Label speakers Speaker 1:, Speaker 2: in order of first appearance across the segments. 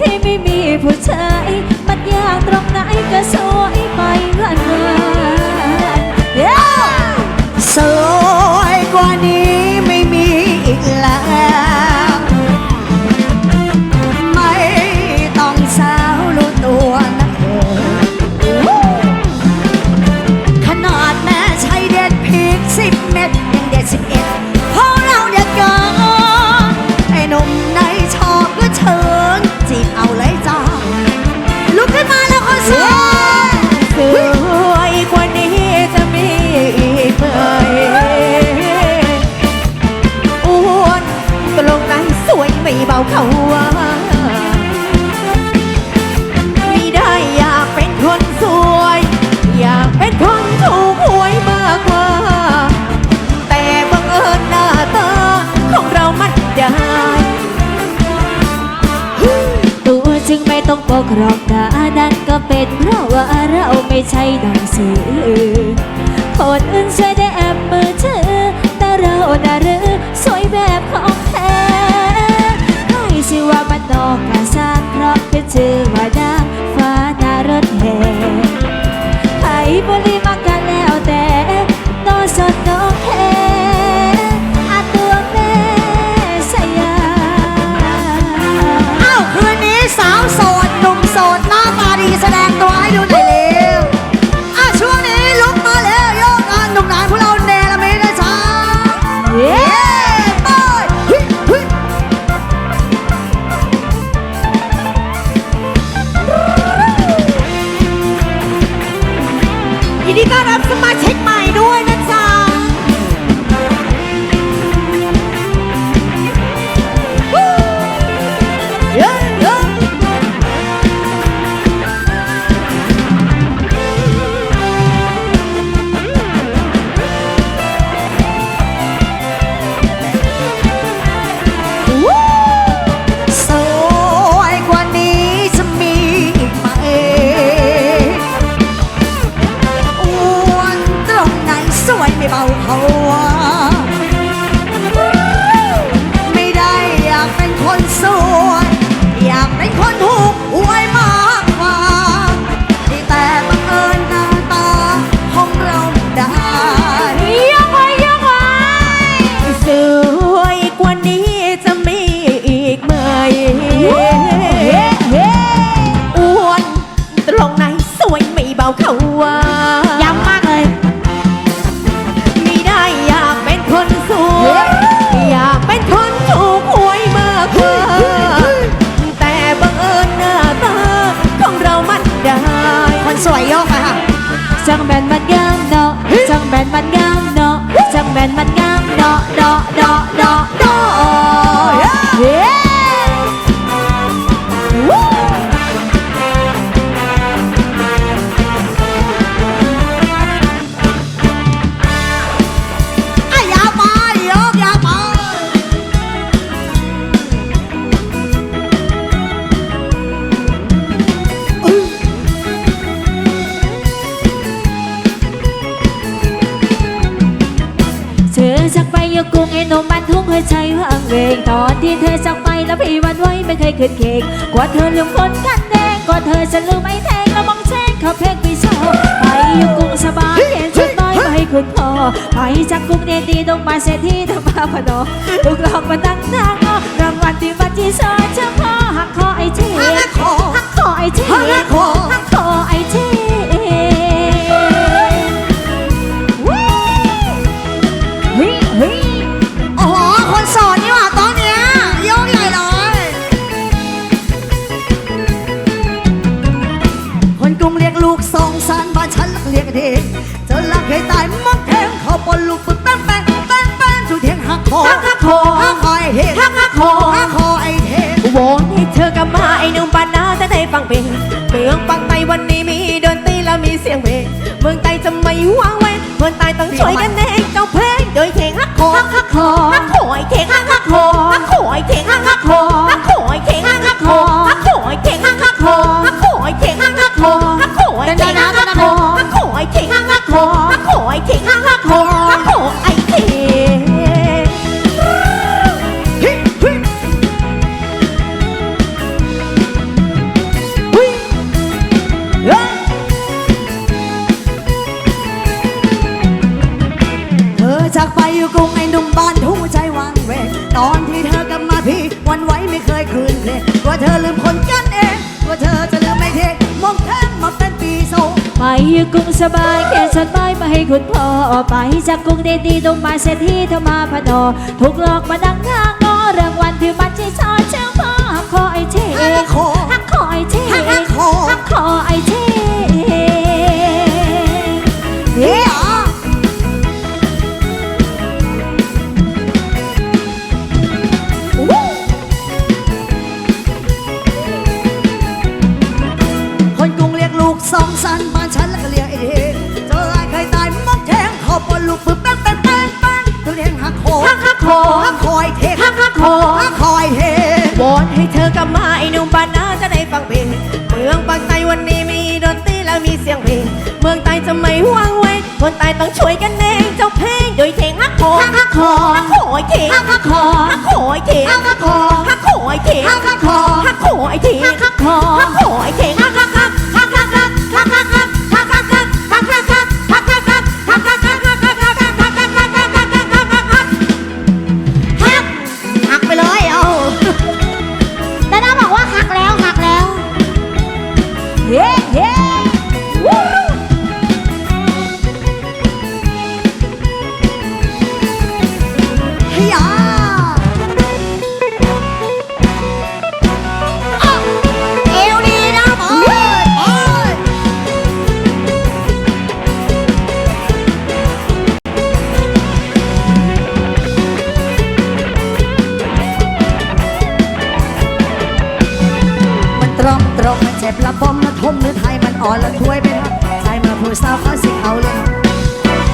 Speaker 1: ที่ไม่มีผู้ชายมันยา
Speaker 2: กตรงไหนก็สวยไป
Speaker 3: ละนะ ใช่ดังสื่อคนอื่นสวยได้แอบมือถือ แต่เราน่ะหรือสวยแบบของแท้ให้ชื่อว่ามันนอกกาซานเพราะเป็นชื่อว่านาง
Speaker 1: เวงตอนที่เธ
Speaker 3: อจากไปแล้วพี่หวันไว้ไม่เคยขึ้นเค้กกว่าเธอลืมคนกันแดงกว่าเธอจะลืมไอ้แทงแล้วมองแช่งเขาเพลงพี่ชอบไปอยู่กรุงสบายเห็นชุดน้อยไปคุณพ่อไปจากกรุงเนตีตรงมาเศรษฐีธรรมาพนอถูกหลอกมาตั้งทางอรางวัลที่บัตรที่ซอยเจ้าพ่อหักคอไอ้เท
Speaker 1: หักคอ
Speaker 3: หักคอไอ้เท
Speaker 1: หัก งเรียกลูกสองสันบ้านฉันเรียกเด็กเจอลักเคยตายมักแทงเขาบนลูกปึ๊บแป้งแป้งแป้นแป้นถูเทียงหักคอ
Speaker 2: หักหักคอ
Speaker 1: หักคอไอ้เท
Speaker 2: หักหักคอ
Speaker 1: หักคอไอ้เท
Speaker 2: วอนให้เธอกลับมาไอ้หนุ่มบ้านนาจะได้ฟังเพลงเมืองปักใต้วันนี้มีดนตรีแล้วมีเสียงเพลงเมืองไตจะไม่วางเว้นคนไต้ต้องช่วยกันเอ อยู่กรุงสบายแค่จดหมายมาให้คุณพ่อไปจากกรุงเดดีต้ง
Speaker 1: มา
Speaker 2: เศร
Speaker 1: ษฐีทมาพนอถูกหลอกมาดังทางงอเรื่องวันที่มันที่ซอเชื่อพ่อขอไอเท
Speaker 3: หักคอไอเทหักคอไอเท ฮักโคฮักฮักโคฮักคอยเทฮักฮักโค
Speaker 1: ฮักคอยเฮ
Speaker 2: วอนให้เธอกลับมาไอ้หนุ่มบ้านนาจะได้ฟังเพลงเมืองปากใต้วันนี้มีดนตรีแล้วมีเสียงเพลงเมืองใต้จะไม่ว่างเว้ยคนใต้ต้องช่วยกันเองเจ้าเพลงโดยเทฮัก
Speaker 1: โค
Speaker 2: ฮักโคฮักโคเท
Speaker 1: ฮัก
Speaker 2: โคฮักโคเท
Speaker 1: ฮักโค
Speaker 2: ฮักโคเทฮัก
Speaker 1: โค ตรงตรงมันเจ็บละบมละทมหรือไทยมันอ่อนละถ้วยไปทักใจเมื่อผู้สาวเขาสิเอาเลย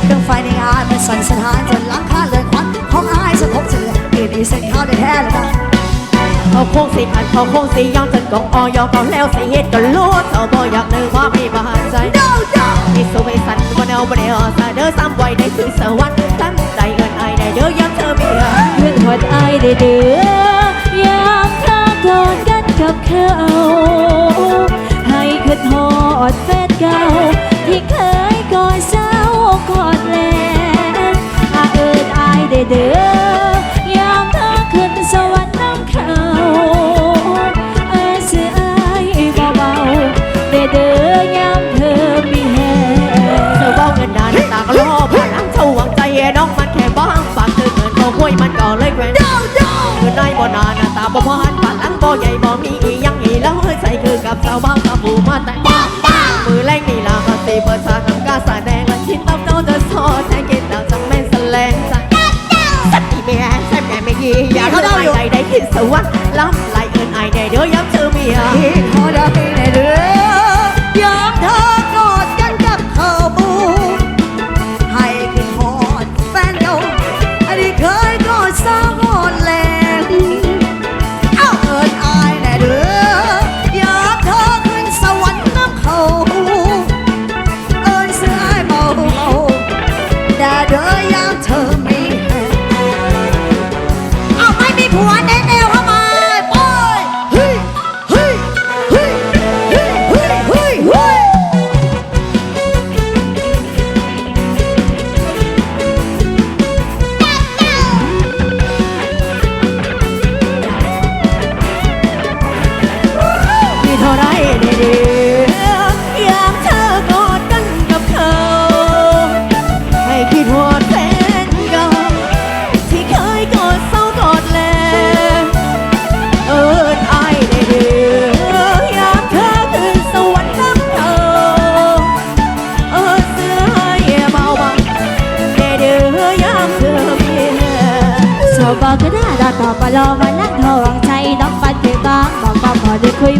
Speaker 1: เครื่องไฟในงานมันสั่นสถานจนหลังคาเลือนควันของอายสะทกสะเทือนดีดีเส้นข้าวได้แท้เลยนะ
Speaker 2: เขาคงสิพันเขาคงสิย้อนจนกองออยก่อนแล้วสิเฮ็ดก็รู้เจ้าบ่อยากนึกว่าไมีบาดใจ
Speaker 1: no no
Speaker 2: มีสุไปสันบ่แนวบ่แนวซาเด้อซ้ำไว้ได้คือสวรรค์ตั้งใจเอินไอายได้เด้อยังเธอมีอะ
Speaker 3: ขึ้นหดอายได้เดือยามเธอกอดกัน กับเขาให้ขึ้นหอดแฟนเก่า ที่เคยกอดเศร้ากอดแลอาเอินอายได้เดือยามเธอขึ้นสวรรค์น้ำเขาเอ้ยเสียอาเบาๆได้เดือยามเธอมีแฮ
Speaker 2: เธอเว้าเงินดานตาก็รอผ่านหลังเจ้าหวังใจน้องมันแค่บ้างฝากเธอเงินบ่ห้วยมันก็เลยแกว่ง
Speaker 1: no no
Speaker 2: เงิน นาหน้าตาบ่พานผ่านหลังบ่ใหญ่บ่มีอีหยังอีแล้วเฮ้ยใส่คือกับสาวบ้ากับผู้มาแต่งป้างป้างมือแรงนี่ล่ะมาตีเปิดฉากทำการแดงและคิดตับเจ้าจะสอแทงกินดาวจังแม่นแสลงใจสัตว์ที่แม่ใช่แม่ไม่ยีอยากเข้าใดได้คิดสวรรค์ล้ำไหลเอินไอเด้อเด้อย้ำเจอเมีย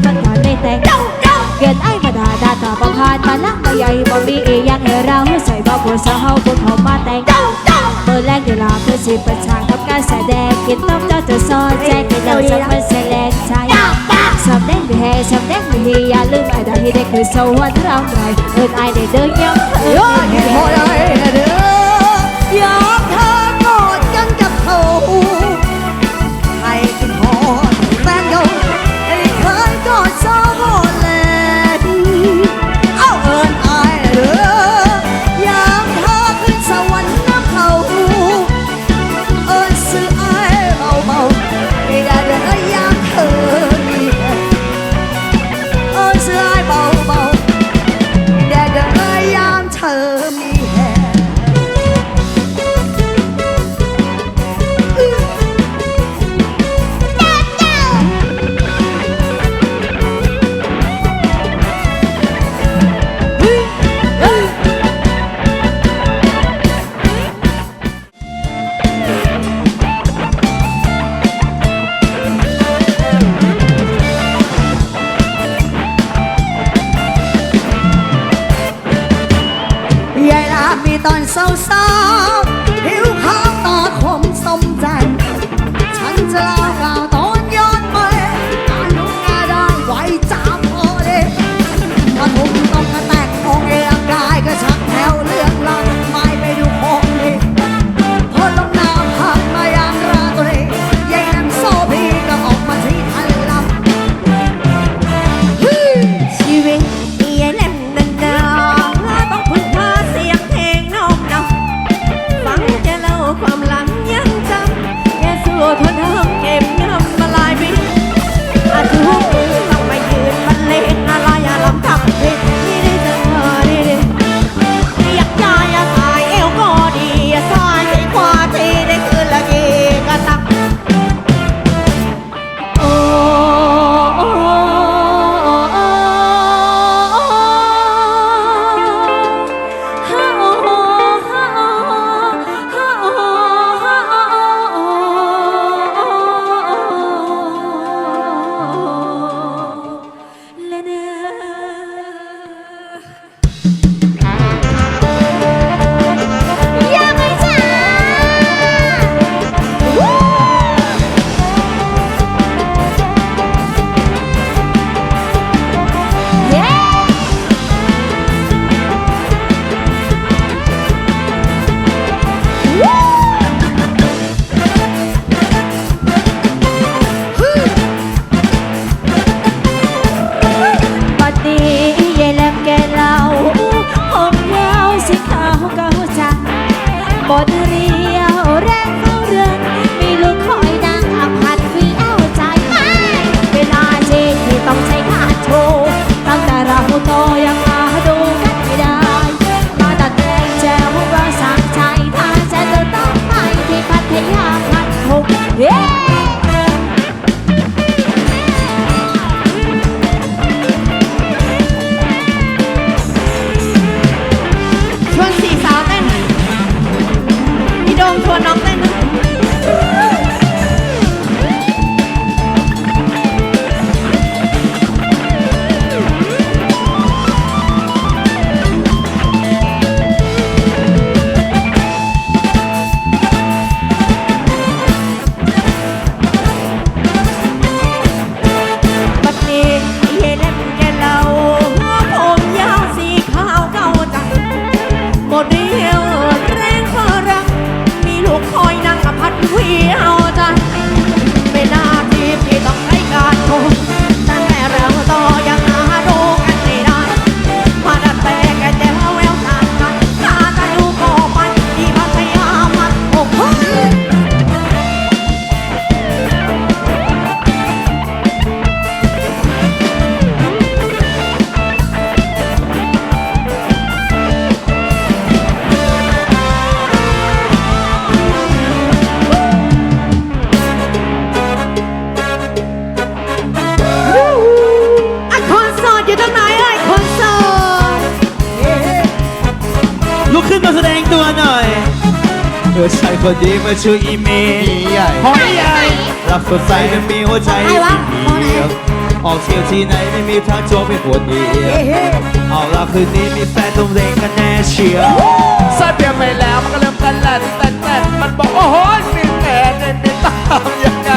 Speaker 1: มันก่อนได้
Speaker 2: แต่
Speaker 3: งเกินไอ้มาด่าด่าต่อประพานมาลักมาใหญ่บ่มีอีหยังให้เราใส่บ่ปวดสาวเฮาบนเขามาแต่งเมื่อแรกเวลาเพื่อสิประชางทำการแสดงกินต้มเจ้าจะซอนแจ้งกินน้ำสักมันแสลงใจสำแดงไม่แห่สำแดงไม่ฮีอย่าลืมไอ้ดาที่ได้คือสวรรค์เราหน่อยเอินไอ้ได้เดินย้ำเอิ
Speaker 1: ยอด
Speaker 3: น
Speaker 1: เห็นพอได้นะเด้อย ต เธ
Speaker 4: อชายคนดีมาชื่ออีเมย์ใหญ่หอยใหญ่รักสดใสแต่มีหัวใจที่เดียวออกเที่ยวที่ไหนไม่มีทางโจมไม่ปวดเดียวเอาละคืนนี้มีแฟนต้องเร่งกันแน่เชียว
Speaker 5: สายเปลี่ยนไปแล้วมันก็เริ่มกันแหละแต่แต่มันบอกโอ้โหนี่แต่เนี่ยนี่ตามยังไง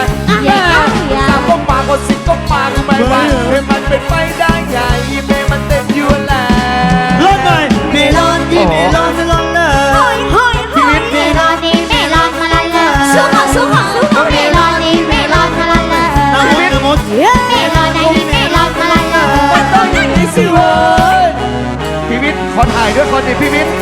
Speaker 5: แม่สามก็มาก็สิบก็มาก็ไม่ไหวให้มันเป็นไปได้ไง
Speaker 2: สู้เขาสู้เขาสู้เม
Speaker 3: ลอนนี่เมลอนมาละเลย
Speaker 4: น้ำมุดน้ำมุด
Speaker 3: เมลอนนี่เมลอนมาละเลย
Speaker 5: มันต้องอย่างนี้สิว้ยพี่วิทย์ขอถ่ายด้วยคนดิพี่วิทย์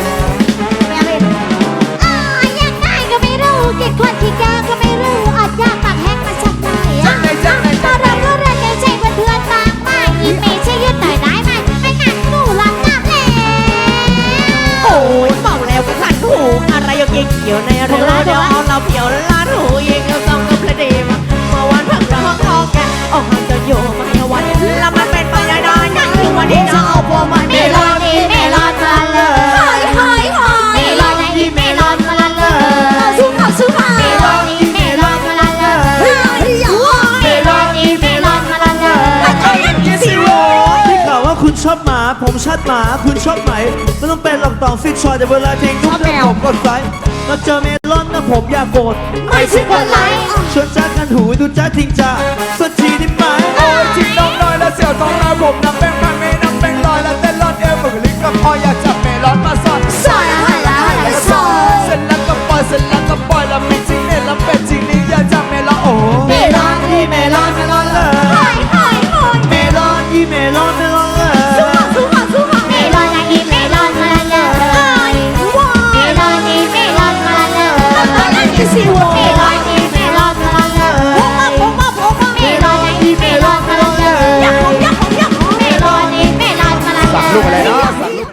Speaker 3: หมาคุณชอบไหมไม่
Speaker 2: ต้องเป็นหลอกต่อฟิชชอยแต่เวลาเพลงทุกเรื่องผมกดไฟเรา
Speaker 3: เจอเมลอนนะผมอยา
Speaker 2: กโกร
Speaker 3: ธไม่ใช่คนไรชวนจ้ากันหูดูจ้า
Speaker 5: ทิ้งจ้าสัก
Speaker 4: ทีได้ไหมโอ้ยทิ้งน้องน้อยแล้วเสี่ยวท้องนบผม
Speaker 2: นั
Speaker 4: บแป้